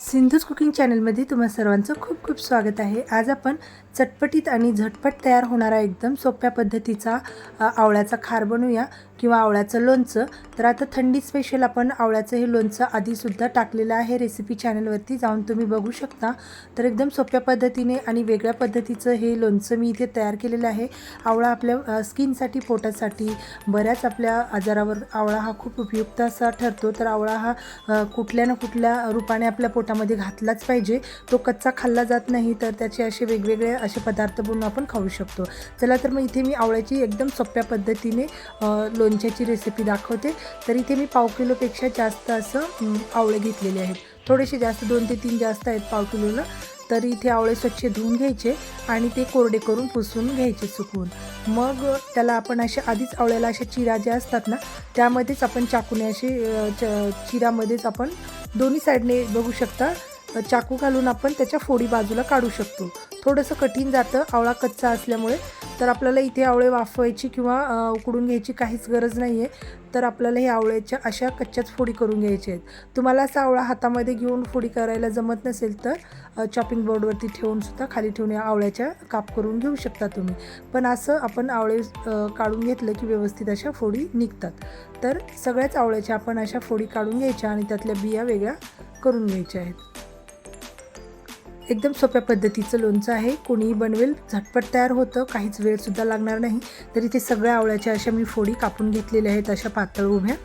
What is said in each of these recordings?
सिंधूज cooking चॅनलमध्ये तुम्हा सर्वांचं खूप खूप स्वागत आहे. आज आपण चटपटीत आणि झटपट तयार होणारा एकदम सोप्या पद्धतीचा आवळ्याचा खार बनवूया. किंवा आवळ्याचं लोणचं तर आता थंडी स्पेशल आपण आवळ्याचं हे लोणचं आधीसुद्धा टाकलेलं आहे रेसिपी चॅनलवरती जाऊन तुम्ही बघू शकता. तर एकदम सोप्या पद्धतीने आणि वेगळ्या पद्धतीचं हे लोणचं मी इथे तयार केलेलं आहे. आवळा आपल्या स्किनसाठी पोटासाठी बऱ्याच आपल्या आजारावर आवळा हा खूप उपयुक्त असा ठरतो. तर आवळा हा कुठल्या ना कुठल्या रूपाने आपल्या पोटामध्ये घातलाच पाहिजे. तो कच्चा खाल्ला जात नाही तर त्याचे असे वेगवेगळे असे पदार्थ बनवून आपण खाऊ शकतो. चला तर मग इथे मी आवळ्याची एकदम सोप्या पद्धतीने लोण लोणच्याची रेसिपी दाखवते. तर इथे मी पाव किलोपेक्षा जास्त असं आवळे घेतलेले आहेत. थोडेसे जास्त दोन ते तीन जास्त आहेत पाव किलोला तर इथे आवळे स्वच्छ धुवून घ्यायचे आणि ते कोरडे करून पुसून घ्यायचे सुकवून. मग त्याला आपण अशा आधीच आवळ्याला अशा चिरा ज्या असतात ना त्यामध्येच आपण चाकूने असे च चिरामध्येच आपण दोन्ही साईडने बघू शकता. चाकू घालून आपण त्याच्या फोडी बाजूला काढू शकतो. थोडंसं कठीण जातं आवळा कच्चा असल्यामुळे. तर आपल्याला इथे आवळे वाफवायची किंवा उकडून घ्यायची काहीच गरज नाही आहे तर आपल्याला हे आवळ्याच्या अशा कच्च्याच फोडी करून घ्यायच्या आहेत. तुम्हाला असा आवळा हातामध्ये घेऊन फोडी करायला जमत नसेल तर चॉपिंग बोर्डवरती ठेवूनसुद्धा खाली ठेवून या आवळ्याच्या काप करून घेऊ शकता तुम्ही. पण असं आपण आवळे काढून घेतलं की व्यवस्थित अशा फोडी निघतात. तर सगळ्याच आवळ्याच्या आपण अशा फोडी काढून घ्यायच्या आणि त्यातल्या बिया वेगळ्या करून घ्यायच्या आहेत. एकदम सोप्या पद्धतीचं लोणचं आहे. कोणीही बनवेल झटपट तयार होतं. काहीच वेळसुद्धा लागणार नाही. तर इथे सगळ्या आवळ्याच्या अशा मी फोडी कापून घेतलेल्या आहेत. अशा पातळ उभ्या.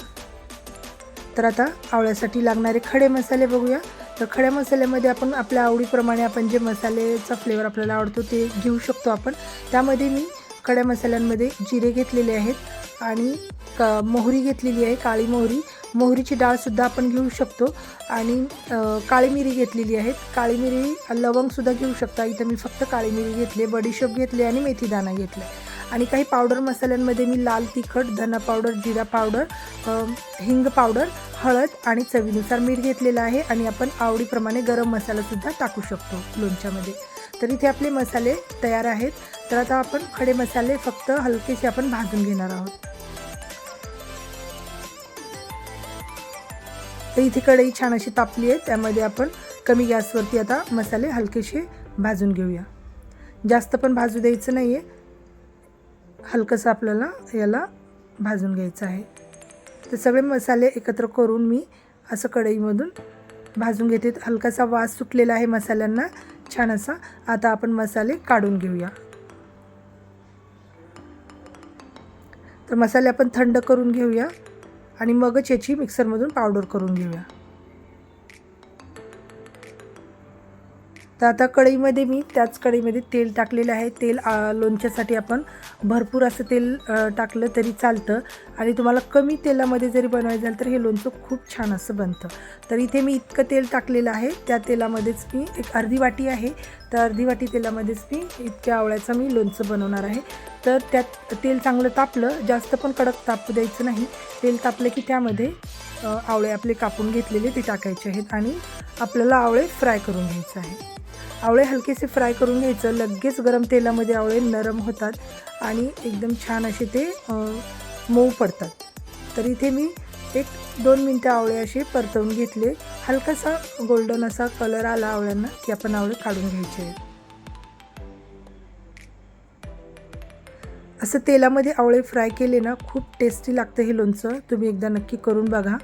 तर आता आवळ्यासाठी लागणारे खडे मसाले बघूया. तर खड्या मसाल्यामध्ये आपण आपल्या आवडीप्रमाणे आपण जे मसाल्याचा फ्लेवर आपल्याला आवडतो ते घेऊ शकतो आपण. त्यामध्ये मी खड्या मसाल्यांमध्ये जिरे घेतलेले आहेत आणि क मोहरी घेतलेली आहे काळी मोहरी. मोहरीची डाळसुद्धा आपण घेऊ शकतो. आणि काळी मिरी घेतलेली आहेत. काळी मिरी लवंगसुद्धा घेऊ शकता. इथं मी फक्त काळी मिरी घेतली बडीशोप घेतली आणि मेथीदाणा घेतला आणि काही पावडर मसाल्यांमध्ये मी लाल तिखट धना पावडर जिरा पावडर हिंग पावडर हळद आणि चवीनुसार मीठ घेतलेलं आहे. आणि आपण आवडीप्रमाणे गरम मसालासुद्धा टाकू शकतो लोणच्यामध्ये. तर इथे आपले मसाले तयार आहेत. तर आता आपण खडे मसाले फक्त हलकेसे आपण भाजून घेणार आहोत. तर इथे कढई छान अशी तापली आहे त्यामध्ये आपण कमी गॅसवरती आता मसाले हलकेसे भाजून घेऊया. जास्त पण भाजू द्यायचं नाही आहे हलकंसं आपल्याला याला भाजून घ्यायचं आहे. तर सगळे मसाले एकत्र करून मी असं कढईमधून भाजून घेते. हलकासा वास सुटलेला आहे मसाल्यांना. छान असा आता आपण मसाले काढून घेऊया. तर मसाले आपण थंड करून घेऊया. आणि मगच याची मिक्सरमधून पावडर करून घेऊया. तर आता कढईमध्ये मी त्याच कढईमध्ये तेल टाकलेलं आहे. तेल लोणच्यासाठी आपण भरपूर असं तेल टाकलं तरी चालतं. आणि तुम्हाला कमी तेलामध्ये जरी बनवायचं झालं तर हे लोणचं खूप छान असं बनतं. तर इथे मी इतकं तेल टाकलेलं आहे. त्या तेलामध्येच मी एक अर्धी वाटी आहे. तर अर्धी वाटी तेलामध्येच मी इतक्या आवळ्याचं मी लोणचं बनवणार आहे. तर त्यात तेल चांगलं तापलं. जास्त पण कडक ताप द्यायचं नाही. तेल तापलं की त्यामध्ये आवळे आपले कापून घेतलेले ते टाकायचे आहेत आणि आपल्याला आवळे फ्राय करून घ्यायचं आहे. आवळे हलकेसे फ्राय करून घ्यायचं. लगेच गरम तेलामध्ये आवळे नरम होतात आणि एकदम छान असे ते मऊ पडतात. तर इथे मी एक दोन मिनटं आवळे असे परतवून घेतले. हलकासा गोल्डन असा कलर आला आवळ्यांना की आपण आवळे काढून घ्यायचे आहेत. असं तेलामध्ये आवळे फ्राय केले ना खूप टेस्टी लागतं हे लोणचं. तुम्ही एकदा नक्की करून बघा.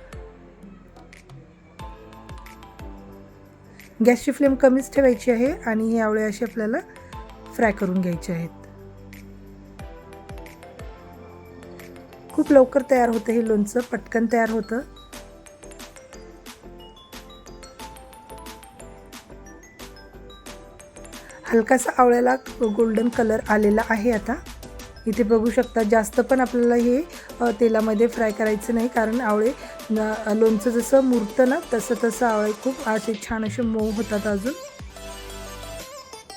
गॅसची फ्लेम कमीच ठेवायची आहे आणि हे आवळे असे आपल्याला फ्राय करून घ्यायचे आहेत. खूप लवकर तयार होतं हे लोणचं पटकन तयार होतं. हलकासा आवळ्याला गोल्डन कलर आलेला आहे आता. इथे बघू शकता जास्त पण आपल्याला हे तेलामध्ये फ्राय करायचं नाही कारण आवळे लोणचं जसं मुरतं ना तसं तसं आवळे खूप असे छान असे मऊ होतात अजून.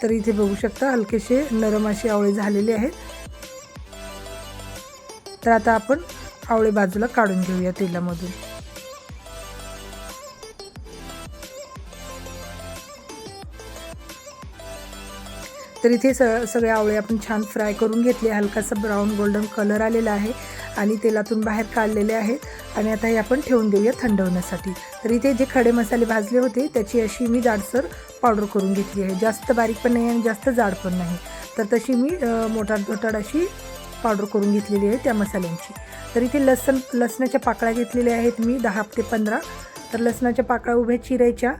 तर इथे बघू शकता हलकेसे नरम असे आवळे झालेले आहेत. तर आता आपण आवळे बाजूला काढून घेऊया तेलामधून. तर इथे स सगळे आवळे आपण छान फ्राय करून घेतले. हलकासा ब्राऊन गोल्डन कलर आलेला आहे आणि तेलातून बाहेर काढलेले आहेत. आणि आता हे आपण ठेवून देऊया थंड होण्यासाठी तर इथे जे खडे मसाले भाजले होते त्याची अशी मी जाडसर पावडर करून घेतली आहे. जास्त बारीक पण नाही आणि जास्त जाड पण नाही. तर तशी मी अ, धोटाड अशी पावडर करून घेतलेली आहे त्या मसाल्यांची. तर इथे लसण लसणाच्या पाकळ्या घेतलेल्या आहेत मी दहा ते पंधरा. तर लसणाच्या पाकळ्या उभ्या चिरायच्या.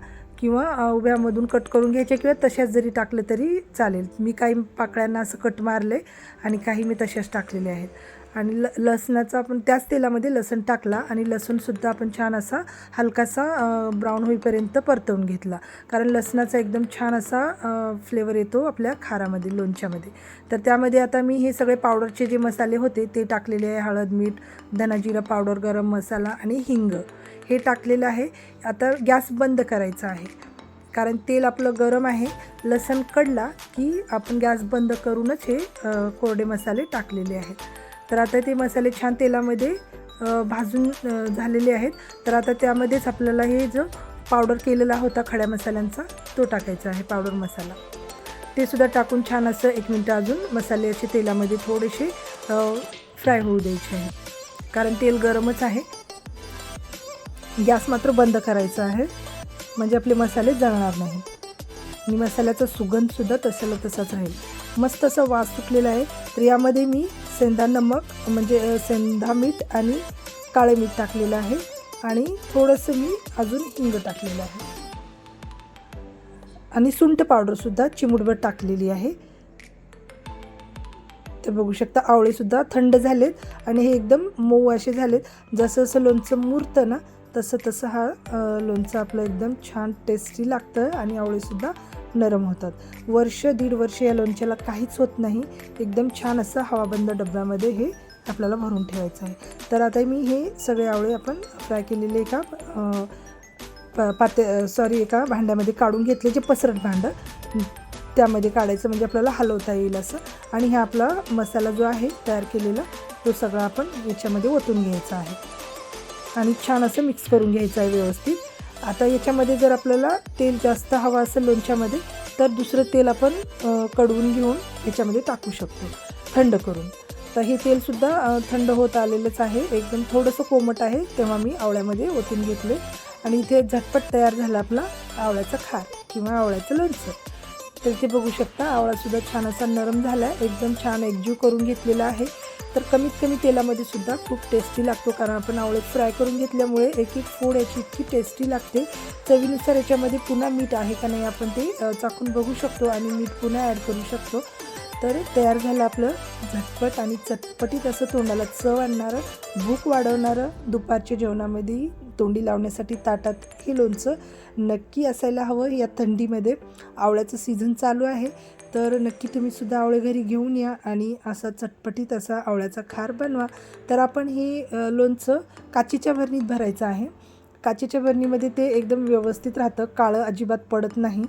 किंवा उभ्यामधून कट करून घ्यायच्या किंवा तशाच जरी टाकलं तरी चालेल. मी काही पाकळ्यांना असं कट मारले आणि काही मी तशाच टाकलेले आहेत. आणि ल लसणाचा आपण त्याच तेलामध्ये लसण टाकला आणि लसूणसुद्धा आपण छान असा हलकासा ब्राऊन होईपर्यंत परतवून घेतला. कारण लसणाचा एकदम छान असा फ्लेवर येतो आपल्या खारामध्ये लोणच्यामध्ये. तर त्यामध्ये आता मी हे सगळे पावडरचे जे मसाले होते ते टाकलेले आहे. हळद मीठ धनाजिरा पावडर गरम मसाला आणि हिंग. हे टाकलेलं आहे. आता गॅस बंद करायचा आहे. कारण तेल आपलं गरम आहे. लसण कडला की आपण गॅस बंद करूनच हे कोरडे मसाले टाकलेले आहेत. तर आता ते मसाले छान तेलामध्ये भाजून झालेले आहेत. तर आता त्यामध्येच आपल्याला हे जो पावडर केलेला होता खड्या मसाल्यांचा तो टाकायचा आहे पावडर मसाला. ते सुद्धा टाकून छान असं एक मिनटं अजून मसाले असे तेलामध्ये थोडेसे फ्राय होऊ द्यायचे आहे. कारण तेल गरमच आहे. गॅस मात्र बंद करायचा आहे. म्हणजे आपले मसाले जळणार नाही. आणि मसाल्याचा सुगंधसुद्धा तसाला तसाच राहील. मस्त असा वास सुटलेला आहे. तर यामध्ये मी सेंधा नमक म्हणजे सेंधा मीठ आणि काळे मीठ टाकलेलं आहे. आणि थोडंसं मी अजून हिंग टाकलेलं आहे. आणि सुंठ पावडरसुद्धा चिमुडभर टाकलेली आहे. तर बघू शकता आवळेसुद्धा थंड झालेत. आणि हे एकदम मऊ असे झालेत. जसं जसं लोणचं मुरतं ना तसं तसं हा लोणचं आपलं एकदम छान टेस्टी लागतं आणि आवळेसुद्धा नरम होतात. वर्ष दीड वर्ष या लोणच्याला काहीच होत नाही. एकदम छान असं हवाबंद डब्यामध्ये हे आपल्याला भरून ठेवायचं आहे. तर आता मी हे सगळे आवळे आपण फ्राय केलेले एका प पाते सॉरी एका भांड्यामध्ये काढून घेतले जे पसरट भांडं. त्यामध्ये काढायचं म्हणजे आपल्याला हलवता येईल असं. आणि हा आपला मसाला जो आहे तयार केलेला तो सगळा आपण याच्यामध्ये ओतून घ्यायचा आहे. आणि छान असं मिक्स करून घ्यायचं आहे व्यवस्थित. आता याच्यामध्ये जर आपल्याला तेल जास्त हवं असेल लोणच्यामध्ये तर दुसरं तेल आपण कडवून घेऊन याच्यामध्ये टाकू शकतो थंड करून. तर हे तेलसुद्धा थंड होत आलेलंच आहे. एकदम थोडंसं कोमट आहे तेव्हा मी आवळ्यामध्ये ओतून घेतले. आणि इथे झटपट तयार झाला आपला आवळ्याचा खार किंवा आवळ्याचं लोणचं. तर ते बघू शकता आवळासुद्धा छान असा नरम झाला आहे एकदम छान एकजीव करून घेतलेला आहे. तर कमीत कमी तेलामध्ये सुद्धा खूप टेस्टी लागतो कारण आपण आवळेत फ्राय करून घेतल्यामुळे एक एक फोड याची इतकी टेस्टी लागते. चवीनुसार याच्यामध्ये पुन्हा मीठ आहे का नाही आपण ते चाकून चाखून बघू शकतो आणि मीठ पुन्हा ॲड करू शकतो. तर तयार झालं आपलं झटपट आणि चटपटीत असं तोंडाला चव आणणारं भूक वाढवणारं दुपारच्या जेवणामध्ये तोंडी लावण्यासाठी ताटात हे लोणचं नक्की असायला हवं या थंडीमध्ये. आवळ्याचं सीझन चालू आहे तर नक्की तुम्ही सुद्धा आवळे घरी घेऊन या आणि असा चटपटीत असा आवळ्याचा खार बनवा. तर आपण हे लोणचं काचेच्या भरणीत भरायचं आहे. काचेच्या भरणीमध्ये ते एकदम व्यवस्थित राहतं काळं अजिबात पडत नाही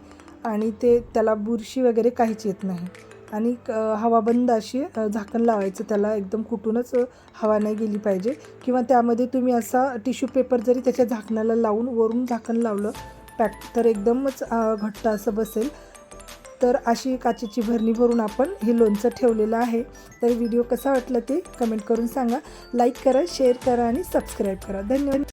आणि ते त्याला बुरशी वगैरे काहीच येत नाही. आणि हवा हवाबंद अशी झाकण लावायचं. त्याला एकदम कुठूनच हवा नाही गेली पाहिजे. किंवा त्यामध्ये तुम्ही असा टिश्यू पेपर जरी त्याच्या झाकणाला लावून वरून झाकण लावलं पॅक तर एकदमच घट्ट असं बसेल. तर अशी काचेची भरणी भरून आपण हे लोणचं ठेवलेलं आहे. तर व्हिडिओ कसा वाटला ते कमेंट करून सांगा. लाईक करा शेअर करा आणि सबस्क्राईब करा. धन्यवाद.